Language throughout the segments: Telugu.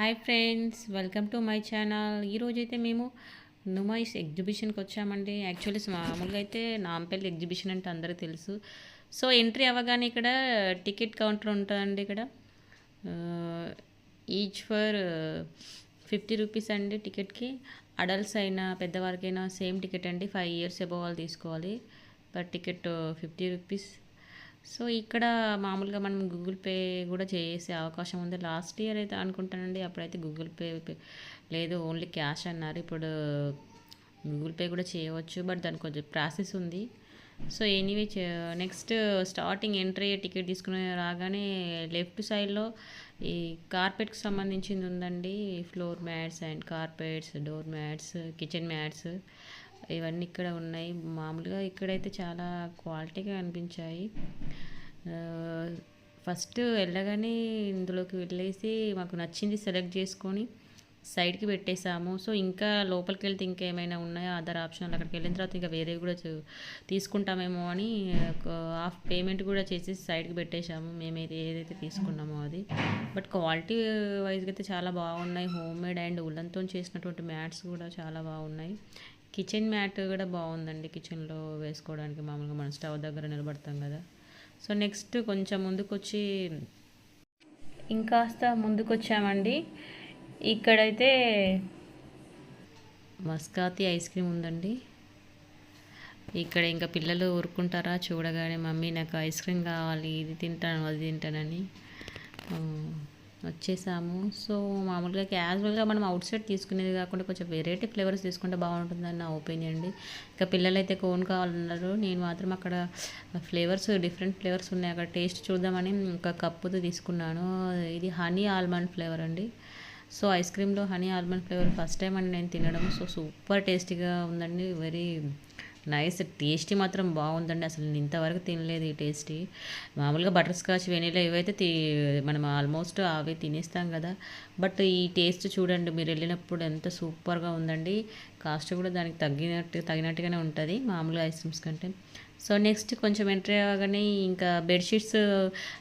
Hi friends welcome to my channel. ఈరోజైతే అయితే మేము నుమాయిస్ ఎగ్జిబిషన్కి వచ్చామండి. యాక్చువల్లీ మామూలుగా అయితే నాంపల్లి ఎగ్జిబిషన్ అంటే అందరికీ తెలుసు. సో ఎంట్రీ అవ్వగానే ఇక్కడ టికెట్ కౌంటర్ ఉంటుందండి ఇక్కడ. ఈచ్ ఫర్ ఫిఫ్టీ రూపీస్ అండి టికెట్కి. అడల్ట్స్ అయినా పెద్దవారికైనా సేమ్ టికెట్ అండి. ఫైవ్ ఇయర్స్ అబోవ్ వాళ్ళు తీసుకోవాలి. Per ticket fifty rupees. So ఇక్కడ మామూలుగా మనం గూగుల్ పే కూడా చేసే అవకాశం ఉంది. లాస్ట్ ఇయర్ అయితే అనుకుంటానండి అప్పుడైతే గూగుల్ పే పే- లేదు ఓన్లీ క్యాష్ అన్నారు. ఇప్పుడు గూగుల్ పే కూడా చేయవచ్చు బట్ దానికి కొంచెం ప్రాసెస్ ఉంది. So anyway next starting entry ticket తీసుకుని రాగానే లెఫ్ట్ సైడ్లో ఈ కార్పెట్కి సంబంధించింది ఉందండి. Floor mats and carpets door mats kitchen mats ఇవన్నీ ఇక్కడ ఉన్నాయి. మామూలుగా ఇక్కడైతే చాలా క్వాలిటీగా అనిపించాయి. ఫస్ట్ వెళ్ళగానే ఇందులోకి వెళ్ళేసి మాకు నచ్చింది సెలెక్ట్ చేసుకొని సైడ్కి పెట్టేసాము. సో ఇంకా లోపలికి వెళ్తే ఇంకా ఏమైనా ఉన్నాయో? అదర్ ఆప్షన్లు అక్కడికి వెళ్ళిన తర్వాత ఇంకా వేరే కూడా తీసుకుంటామేమో అని హాఫ్ పేమెంట్ కూడా చేసి సైడ్కి పెట్టేశాము. మేము ఏది ఏదైతే తీసుకున్నామో అది. బట్ క్వాలిటీ వైజ్గా అయితే చాలా బాగున్నాయి. హోమ్ మేడ్ అండ్ ఉల్లన్తో చేసినటువంటి మ్యాట్స్ కూడా చాలా బాగున్నాయి. కిచెన్ మ్యాట్ కూడా బాగుందండి కిచెన్లో వేసుకోవడానికి. మామూలుగా మనం స్టవ్ దగ్గర నిలబడతాం కదా. సో నెక్స్ట్ కొంచెం ముందుకొచ్చి ఇంకాస్త ముందుకొచ్చామండి. ఇక్కడైతే మస్కాతి ఐస్ క్రీమ్ ఉందండి. ఇక్కడ ఇంకా పిల్లలు ఊరుకుంటారా చూడగానే మమ్మీ నాకు ఐస్ క్రీమ్ కావాలి ఇది తింటాను అది తింటానని. వచ్చేసాము. సో మామూలుగా క్యాజువల్గా మనం అవుట్ సైడ్ తీసుకునేది కాకుండా కొంచెం వెరైటీ ఫ్లేవర్స్ తీసుకుంటే బాగుంటుందని నా ఒపీనియన్ అండి. ఇంకా పిల్లలు అయితే కోన్ కావాలన్నారు. నేను మాత్రం అక్కడ ఫ్లేవర్స్ డిఫరెంట్ ఫ్లేవర్స్ ఉన్నాయి. అక్కడ టేస్ట్ చూద్దామని ఒక కప్పుతో తీసుకున్నాను. ఇది హనీ ఆల్మండ్ ఫ్లేవర్ అండి. So ice క్రీమ్లో honey almond flavour first time అండి నేను తినడం. సో సూపర్ టేస్టీగా ఉందండి. వెరీ నైస్ టేస్టీ మాత్రం బాగుందండి. అసలు నేను ఇంతవరకు తినలేదు ఈ టేస్టీ. మామూలుగా బటర్ స్కాచ్ వెనీలా ఇవైతే మనం ఆల్మోస్ట్ అవి తినేస్తాం కదా. బట్ ఈ టేస్ట్ చూడండి మీరు వెళ్ళినప్పుడు ఎంత సూపర్గా ఉందండి. కాస్ట్ కూడా దానికి తగ్గినట్టు తగినట్టుగానే ఉంటుంది మామూలుగా ఐస్ క్రీమ్స్ కంటే. సో నెక్స్ట్ కొంచెం ఎంట్రీ అవ్వగానే ఇంకా బెడ్షీట్స్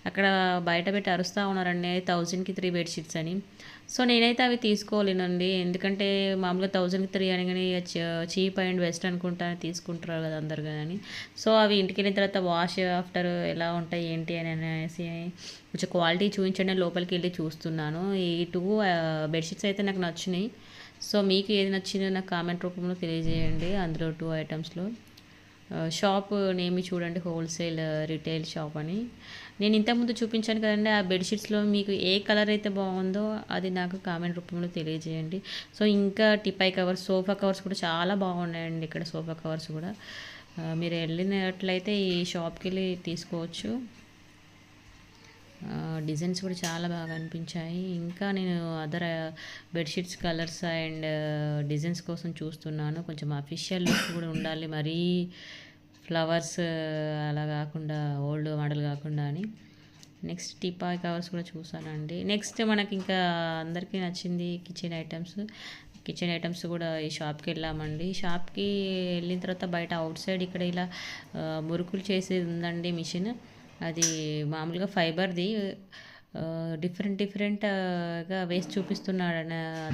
అక్కడ బయట పెట్టి అరుస్తూ ఉన్నారండి థౌజండ్కి త్రీ బెడ్షీట్స్ అని. సో నేనైతే అవి తీసుకోలేనండి. ఎందుకంటే మామూలుగా థౌజండ్కి త్రీ అనగానే చీప్ అండ్ బెస్ట్ అనుకుంటా తీసుకుంటారు కదా అందరు కానీ సో అవి ఇంటికి వెళ్ళిన తర్వాత వాష్ ఆఫ్టర్ ఎలా ఉంటాయి ఏంటి అని అనేసి కొంచెం క్వాలిటీ చూపించండి లోపలికి వెళ్ళి చూస్తున్నాను. ఈ టూ బెడ్షీట్స్ అయితే నాకు నచ్చినాయి. సో మీకు ఏది నచ్చిందో నాకు కామెంట్ రూపంలో తెలియజేయండి. అందులో టూ ఐటమ్స్లో షాప్ నేమి చూడండి హోల్సేల్ రిటైల్ షాప్ అని. నేను ఇంతకుముందు చూపించాను కదండి ఆ బెడ్షీట్స్లో మీకు ఏ కలర్ అయితే బాగుందో అది నాకు కామెంట్ రూపంలో తెలియజేయండి. సో ఇంకా టిపై కవర్స్ సోఫా కవర్స్ కూడా చాలా బాగున్నాయండి ఇక్కడ సోఫా కవర్స్ కూడా. మీరు వెళ్ళినట్లయితే ఈ షాప్కి వెళ్ళి తీసుకోవచ్చు. డిజైన్స్ కూడా చాలా బాగా అనిపించాయి. ఇంకా నేను other bedsheets colours and designs కోసం చూస్తున్నాను. కొంచెం అఫీషియల్ లుక్ కూడా ఉండాలి. మరీ ఫ్లవర్స్ అలా కాకుండా ఓల్డ్ మోడల్ కాకుండా అని. నెక్స్ట్ టీపాయ్ కవర్స్ కూడా చూసానండి. నెక్స్ట్ మనకి ఇంకా అందరికీ నచ్చింది కిచెన్ ఐటమ్స్. కిచెన్ ఐటమ్స్ కూడా ఈ షాప్కి వెళ్ళామండి. షాప్కి వెళ్ళిన తర్వాత బయట అవుట్ సైడ్ ఇక్కడ ఇలా మురుకులు చేసేది ఉందండి మిషన్. అది మామూలుగా ఫైబర్ది డిఫరెంట్ డిఫరెంట్గా వేసి చూపిస్తున్నాడు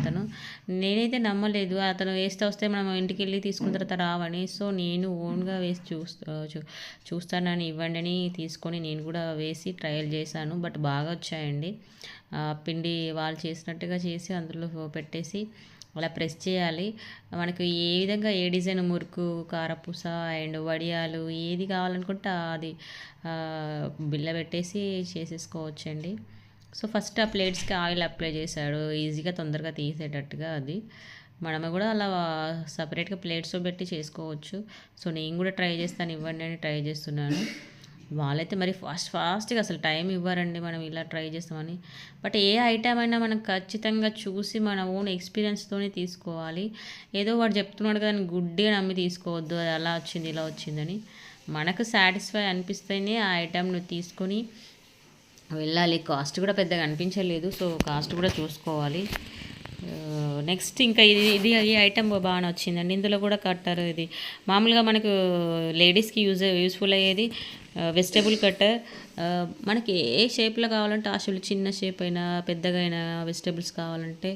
అతను. నేనైతే నమ్మలేదు. అతను వేస్తే వస్తే మనం ఇంటికి వెళ్ళి తీసుకున్న తర్వాత రావని. సో నేను ఓన్గా వేసి చూస్తా చూ- చూస్తానని ఇవ్వండి అని తీసుకొని నేను కూడా వేసి ట్రయల్ చేశాను. బట్ బాగా వచ్చాయండి. ఆ, పిండి వాళ్ళు చేసినట్టుగా చేసి అందులో పెట్టేసి అలా ప్రెస్ చేయాలి. మనకు ఏ విధంగా ఏ డిజైన్ మురుకు కారపూస అండ్ వడియాలు ఏది కావాలనుకుంటే అది బిల్ల పెట్టేసి చేసేసుకోవచ్చండి. సో ఫస్ట్ ఆ ప్లేట్స్కి ఆయిల్ అప్లై చేశాడు. ఈజీగా తొందరగా తీసేటట్టుగా అది. మనము కూడా అలా సపరేట్గా ప్లేట్స్లో పెట్టి చేసుకోవచ్చు. సో నేను కూడా ట్రై చేస్తాను. ఇవ్వండి అని ట్రై చేస్తున్నాను. వాళ్ళైతే మరి ఫాస్ట్ ఫాస్ట్గా అసలు టైం ఇవ్వరండి మనం ఇలా ట్రై చేస్తామని. బట్ ఏ ఐటమ్ అయినా మనం ఖచ్చితంగా చూసి మన ఓన్ ఎక్స్పీరియన్స్తోనే తీసుకోవాలి. ఏదో వాడు చెప్తున్నాడు కదా గుడ్డే నమ్మి తీసుకోవద్దు అది అలా వచ్చింది ఇలా వచ్చిందని. మనకు సాటిస్ఫై అనిపిస్తేనే ఆ ఐటమ్ను తీసుకొని వెళ్ళాలి. కాస్ట్ కూడా పెద్దగా అనిపించలేదు సో కాస్ట్ కూడా చూసుకోవాలి. నెక్స్ట్ ఇంకా ఇది ఇది ఈ ఐటమ్ బాగా వచ్చిందండి. ఇందులో కూడా కట్టారు ఇది. మామూలుగా మనకు లేడీస్కి యూజ్ యూస్ఫుల్ అయ్యేది వెజిటేబుల్ కట్టర్ మనకి ఏ షేప్లో కావాలంటే ఆ షేప్లో చిన్న షేప్ అయినా పెద్దగా అయినా వెజిటేబుల్స్ కావాలంటే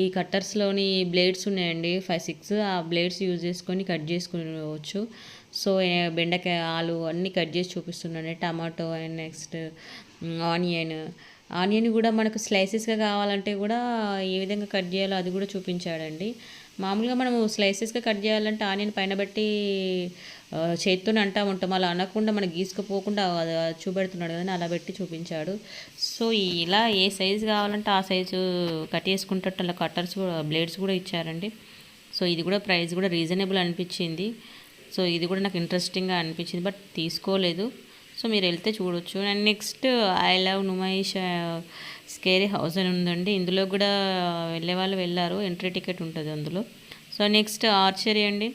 ఈ కట్టర్స్లోని బ్లేడ్స్ ఉన్నాయండి. ఫైవ్ సిక్స్ ఆ బ్లేడ్స్ యూజ్ చేసుకొని కట్ చేసుకోవచ్చు. సో బెండకాయ ఆలు అన్నీ కట్ చేసి చూపిస్తున్నాను. Tomato and next onion onion కూడా మనకు స్లైసెస్గా కావాలంటే కూడా ఏ విధంగా కట్ చేయాలో అది కూడా చూపించాడండి. మామూలుగా మనము స్లైసెస్గా కట్ చేయాలంటే ఆనియన్ పైన పెట్టి ఆ, చేత్తోనే అంటా ఉంటాం. అలా అనకుండా మనం గీసుకుపోకుండా అది చూపెడుతున్నాడు కదా అలా పెట్టి చూపించాడు. సో ఇలా ఏ సైజు కావాలంటే ఆ సైజు కట్ చేసుకుంటే అలా కట్టర్స్ కూడా బ్లేడ్స్ కూడా ఇచ్చారండి. సో ఇది కూడా ప్రైస్ కూడా రీజనబుల్ అనిపించింది. సో ఇది కూడా నాకు ఇంట్రెస్టింగ్గా అనిపించింది బట్ తీసుకోలేదు. సో మీరు వెళ్తే చూడొచ్చు. And next I love Numaish scary house అని ఉందండి. ఇందులో కూడా వెళ్ళే వాళ్ళు వెళ్ళారు. ఎంట్రీ టికెట్ ఉంటుంది అందులో. సో నెక్స్ట్ ఆర్చరీ అండి.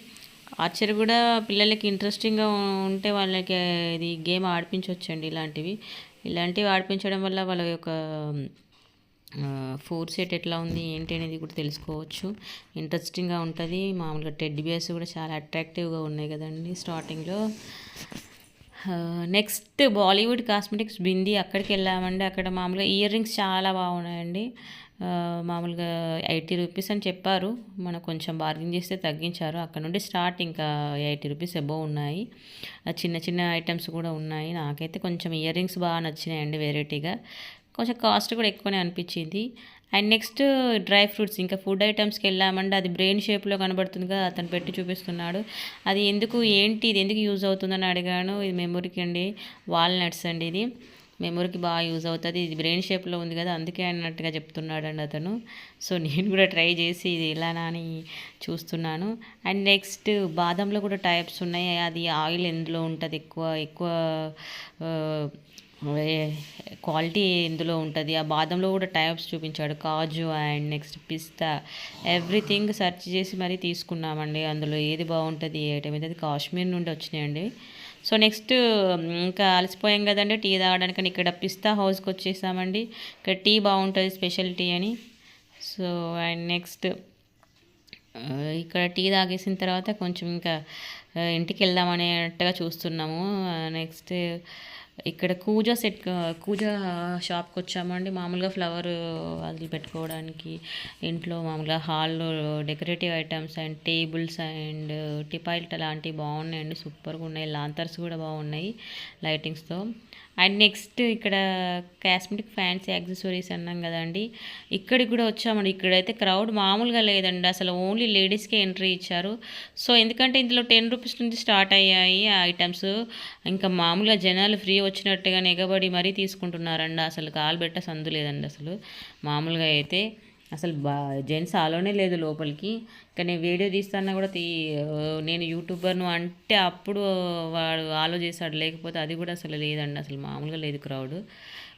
ఆర్చరీ కూడా పిల్లలకి ఇంట్రెస్టింగ్గా ఉంటే వాళ్ళకి ఇది గేమ్ ఆడిపించవచ్చండి ఇలాంటివి. ఇలాంటివి ఆడిపించడం వల్ల వాళ్ళ యొక్క ఫోర్ సెట్ ఎట్లా ఉంది ఏంటి అనేది కూడా తెలుసుకోవచ్చు. ఇంట్రెస్టింగ్గా ఉంటుంది. మామూలుగా టెడ్ బియర్స్ కూడా చాలా అట్రాక్టివ్గా ఉన్నాయి కదండి స్టార్టింగ్లో. నెక్స్ట్ బాలీవుడ్ కాస్మెటిక్స్ బింది అక్కడికి వెళ్ళామండి. అక్కడ మామూలుగా ఇయర్ రింగ్స్ చాలా బాగున్నాయండి. మామూలుగా ఎయిటీ రూపీస్ అని చెప్పారు. మనం కొంచెం బార్గెన్ చేస్తే తగ్గించారు. అక్కడ నుండి స్టార్ట్ ఇంకా ఎయిటీ రూపీస్ అబోవ్ ఉన్నాయి. చిన్న చిన్న ఐటమ్స్ కూడా ఉన్నాయి. నాకైతే కొంచెం ఇయర్ రింగ్స్ బాగా నచ్చినాయండి వెరైటీగా. కొంచెం కాస్ట్ కూడా ఎక్కువనే అనిపించింది. అండ్ నెక్స్ట్ డ్రై ఫ్రూట్స్ ఇంకా ఫుడ్ ఐటమ్స్కి వెళ్ళామంటే అది బ్రెయిన్ షేప్లో కనబడుతుంది కదా అతను పెట్టి చూపిస్తున్నాడు. అది ఎందుకు ఏంటి ఇది ఎందుకు యూజ్ అవుతుందని అడిగాను. ఇది మెమొరీకి అండి వాల్నట్స్ అండి ఇది. మెమొరీకి బాగా యూజ్ అవుతుంది. ఇది బ్రెయిన్ షేప్లో ఉంది కదా అందుకే అన్నట్టుగా చెప్తున్నాడు అండి అతను. సో నేను కూడా ట్రై చేసి ఇది ఇలానా అని చూస్తున్నాను. అండ్ నెక్స్ట్ బాదంలో కూడా టైప్స్ ఉన్నాయి. అది ఆయిల్ ఎందులో ఉంటుంది? ఎక్కువ ఎక్కువ క్వాలిటీ ఇందులో ఉంటుంది. ఆ బాదంలో కూడా టైప్స్ చూపించాడు. కాజు అండ్ నెక్స్ట్ పిస్తా. ఎవ్రీథింగ్ సెర్చ్ చేసి మరీ తీసుకున్నామండి. అందులో ఏది బాగుంటుంది ఏ ఐటమ్ అయితే అది కాశ్మీర్ నుండి వచ్చినాయండి. సో నెక్స్ట్ ఇంకా అలసిపోయాం కదండి. టీ తాగడానికి ఇక్కడ పిస్తా హౌస్కి వచ్చేసామండి. ఇక్కడ టీ బాగుంటుంది స్పెషల్ టీ అని సో అండ్ నెక్స్ట్ ఇక్కడ టీ తాగేసిన తర్వాత కొంచెం ఇంకా ఇంటికి వెళ్దాం అనేట్టుగా చూస్తున్నాము. నెక్స్ట్ ఇక్కడ కూజా సెట్ కూజా షాప్కి వచ్చామండి మామూలుగా ఫ్లవర్ అది పెట్టుకోవడానికి ఇంట్లో మామూలుగా హాల్లో decorative items and tables and టిపాయిల్ట్ అలాంటివి బాగున్నాయండి. సూపర్గా ఉన్నాయి. లాంతర్స్ కూడా బాగున్నాయి లైటింగ్స్తో. అండ్ నెక్స్ట్ ఇక్కడ కాస్మెటిక్ ఫ్యాన్సీ యాక్సెసరీస్ అన్నాం కదండి. ఇక్కడికి కూడా వచ్చామండి. ఇక్కడైతే క్రౌడ్ మామూలుగా లేదండి. అసలు ఓన్లీ లేడీస్కే ఎంట్రీ ఇచ్చారు. సో ఎందుకంటే ఇందులో టెన్ రూపీస్ నుంచి స్టార్ట్ అయ్యాయి ఆ ఐటమ్స్. ఇంకా మామూలుగా జనాలు ఫ్రీ వచ్చినట్టుగా నెగబడి మరీ తీసుకుంటున్నారండి. అసలు కాలు పెట్ట సందు లేదండి అసలు. మామూలుగా అయితే అసలు బా జెంట్స్ ఆలోనే లేదు లోపలికి. కానీ వీడియో తీస్తానా కూడా తీ నేను యూట్యూబర్ను అంటే అప్పుడు వాడు ఆలో చేశాడు. లేకపోతే అది కూడా అసలు లేదండి. అసలు మామూలుగా లేదు క్రౌడ్.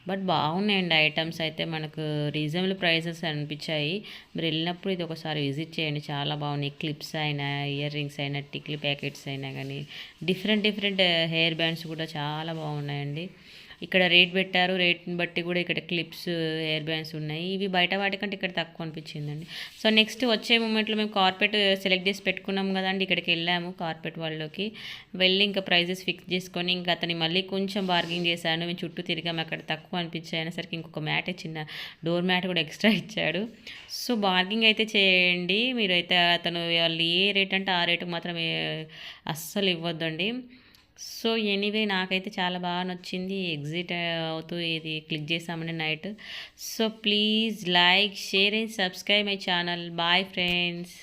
బట్ బాగున్నాయండి ఐటమ్స్ అయితే మనకు రీజనబుల్ ప్రైజెస్ అనిపించాయి. మీరు వెళ్ళినప్పుడు ఇది ఒకసారి విజిట్ చేయండి. చాలా బాగున్నాయి. క్లిప్స్ అయినా ఇయర్ రింగ్స్ అయినా టిక్లీ ప్యాకెట్స్ అయినా కానీ డిఫరెంట్ డిఫరెంట్ హెయిర్ బ్యాండ్స్ కూడా చాలా బాగున్నాయండి. ఇక్కడ రేట్ పెట్టారు. రేట్ని బట్టి కూడా ఇక్కడ క్లిప్స్ హెయిర్ బ్యాండ్స్ ఉన్నాయి. ఇవి బయట వాటికంటే ఇక్కడ తక్కువ అనిపించిందండి. సో నెక్స్ట్ వచ్చే మూమెంట్లో మేము కార్పెట్ సెలెక్ట్ చేసి పెట్టుకున్నాం కదండి. ఇక్కడికి వెళ్ళాము కార్పెట్ వాళ్ళలోకి వెళ్ళి ఇంకా ప్రైజెస్ ఫిక్స్ చేసుకొని ఇంకా అతని మళ్ళీ కొంచెం బార్గింగ్ చేశాను. మేము చుట్టూ తిరిగాము అక్కడ తక్కువ అనిపించాయి అనేసరికి ఇంకొక మ్యాట్ చిన్న డోర్ మ్యాట్ కూడా ఎక్స్ట్రా ఇచ్చాడు. సో బార్గింగ్ అయితే చేయండి. మీరైతే అతను వాళ్ళు ఏ రేట్ అంటే ఆ రేటు మాత్రం అస్సలు ఇవ్వద్దండి. సో ఎనీవే నాకైతే చాలా బాగా నచ్చింది. ఎగ్జిట్ అవుతూ ఇది క్లిక్ చేసామని night. So please like share and subscribe my channel. Bye friends.